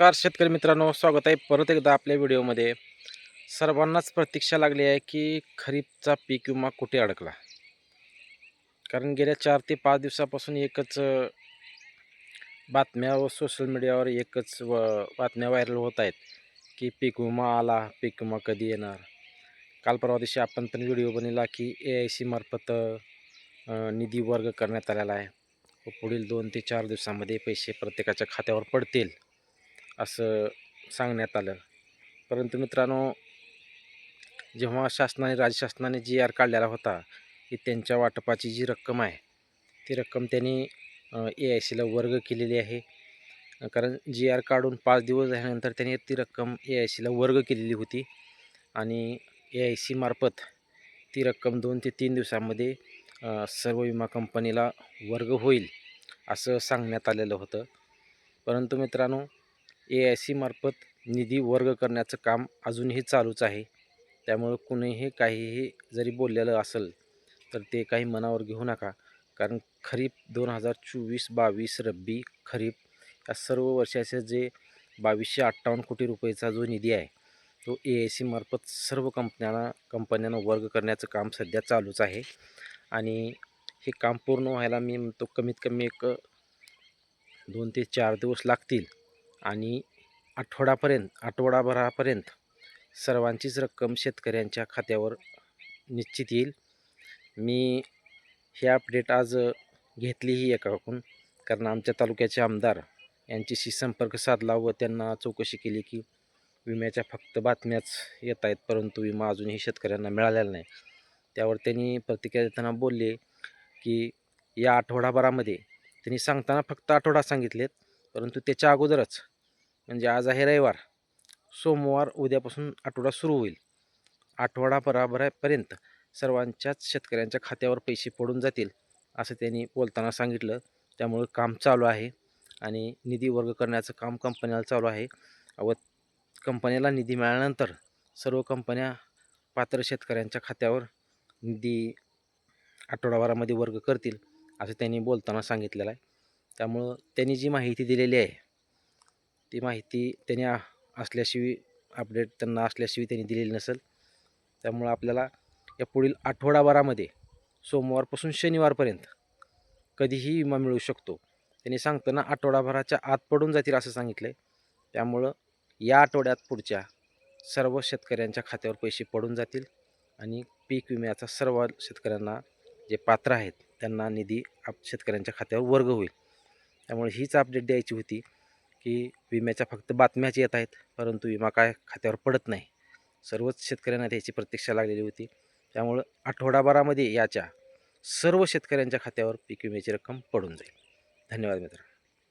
नमस्कार शेतकरी मित्रांनो स्वागत आहे परत एकदा आपल्या व्हिडिओमध्ये. सर्वांनाच प्रतीक्षा लागली आहे की खरीपचा पीक विमा कुठे अडकला? कारण गेल्या चार ते पाच दिवसापासून एकच बातम्या व सोशल मीडियावर एकच व बातम्या व्हायरल होत आहेत की पीक विमा आला पीक विमा कधी येणार? काल परवा दिवशी आपण पण व्हिडिओ बनवला की ए आय सी मार्फत निधी वर्ग करण्यात आलेला आहे. व पुढील दोन ते चार दिवसामध्ये पैसे प्रत्येकाच्या खात्यावर पडतील. असं सांगण्यात आलं. परंतु मित्रांनो जेव्हा शासनाने राज्य शासनाने जी आर काढलेला होता की त्यांच्या वाटपाची जी रक्कम आहे ती रक्कम त्यांनी ए आय सीला वर्ग केलेली आहे. कारण जी आर काढून पाच दिवस झाल्यानंतर त्यांनी ती रक्कम ए आय सीला वर्ग केलेली होती आणि ए आय सी मार्फत ती रक्कम दोन ते तीन दिवसामध्ये सर्व विमा कंपनीला वर्ग होईल असं सांगण्यात आलेलं होतं. परंतु मित्रांनो ए आय सीमार्फत निधी वर्ग करण्याचं काम अजूनही चालूच आहे. त्यामुळं कुणीही काहीही जरी बोललेलं असेल तर ते काही मनावर घेऊ नका. कारण खरीप दोन हजार चोवीस बावीस रब्बी खरीप या सर्व वर्षाचे जे बावीसशे अठ्ठावन्न कोटी रुपयेचा जो निधी आहे तो ए आय सीमार्फत सर्व कंपन्यांना कंपन्यांना वर्ग करण्याचं काम सध्या चालूच आहे. आणि हे काम पूर्ण व्हायला मी म्हणतो कमीत कमी एक दोन ते चार दिवस लागतील. आणि आठवडापर्यंत आठवडाभरापर्यंत सर्वांचीच रक्कम शेतकऱ्यांच्या खात्यावर निश्चित येईल. मी हे अपडेट आज घेतली घेतलीही एकाकडून कारण आमच्या तालुक्याचे आमदार यांच्याशी संपर्क साधला व त्यांना चौकशी केली की विम्याच्या फक्त बातम्याच येत आहेत परंतु विमा अजूनही शेतकऱ्यांना मिळालेला नाही. त्यावर त्यांनी प्रतिक्रिया देताना बोलले की या आठवडाभरामध्ये त्यांनी सांगताना फक्त आठवडा सांगितलेत परंतु त्याच्या अगोदरच म्हणजे आज आहे रविवार. सोमवार उद्यापासून आठवडा सुरू होईल. आठवडाभराभरापर्यंत सर्वांच्याच शेतकऱ्यांच्या खात्यावर पैसे पडून जातील असं त्यांनी बोलताना सांगितलं. त्यामुळं काम चालू आहे आणि निधी वर्ग करण्याचं काम कंपन्याला चालू आहे. व कंपन्याला निधी मिळाल्यानंतर सर्व कंपन्या पात्र शेतकऱ्यांच्या खात्यावर निधी आठवडाभरामध्ये वर्ग करतील असं त्यांनी बोलताना सांगितलेलं आहे. त्यामुळं त्यांनी जी माहिती दिलेली आहे ती माहिती त्यांनी असल्याशिवाय अपडेट त्यांना असल्याशिवाय त्यांनी दिलेली नसेल. त्यामुळं आपल्याला या पुढील आठवडाभरामध्ये सोमवारपासून शनिवारपर्यंत कधीही विमा मिळू शकतो. त्यांनी सांगताना आठवडाभराच्या आत पडून जातील असं सांगितलं आहे त्यामुळं या आठवड्यात पुढच्या सर्व शेतकऱ्यांच्या खात्यावर पैसे पडून जातील आणि पीक विम्याचा सर्व शेतकऱ्यांना जे पात्र आहेत त्यांना निधी आप शेतकऱ्यांच्या खात्यावर वर्ग होईल. त्यामुळे हीच अपडेट द्यायची होती. की विम्याच्या फक्त बातम्याच येत आहेत परंतु विमा काय खात्यावर पडत नाही. सर्वच शेतकऱ्यांना त्याची प्रतीक्षा लागलेली होती. त्यामुळं आठवडाभरामध्ये याच्या सर्व शेतकऱ्यांच्या खात्यावर पीक विम्याची रक्कम पडून जाईल. धन्यवाद मित्र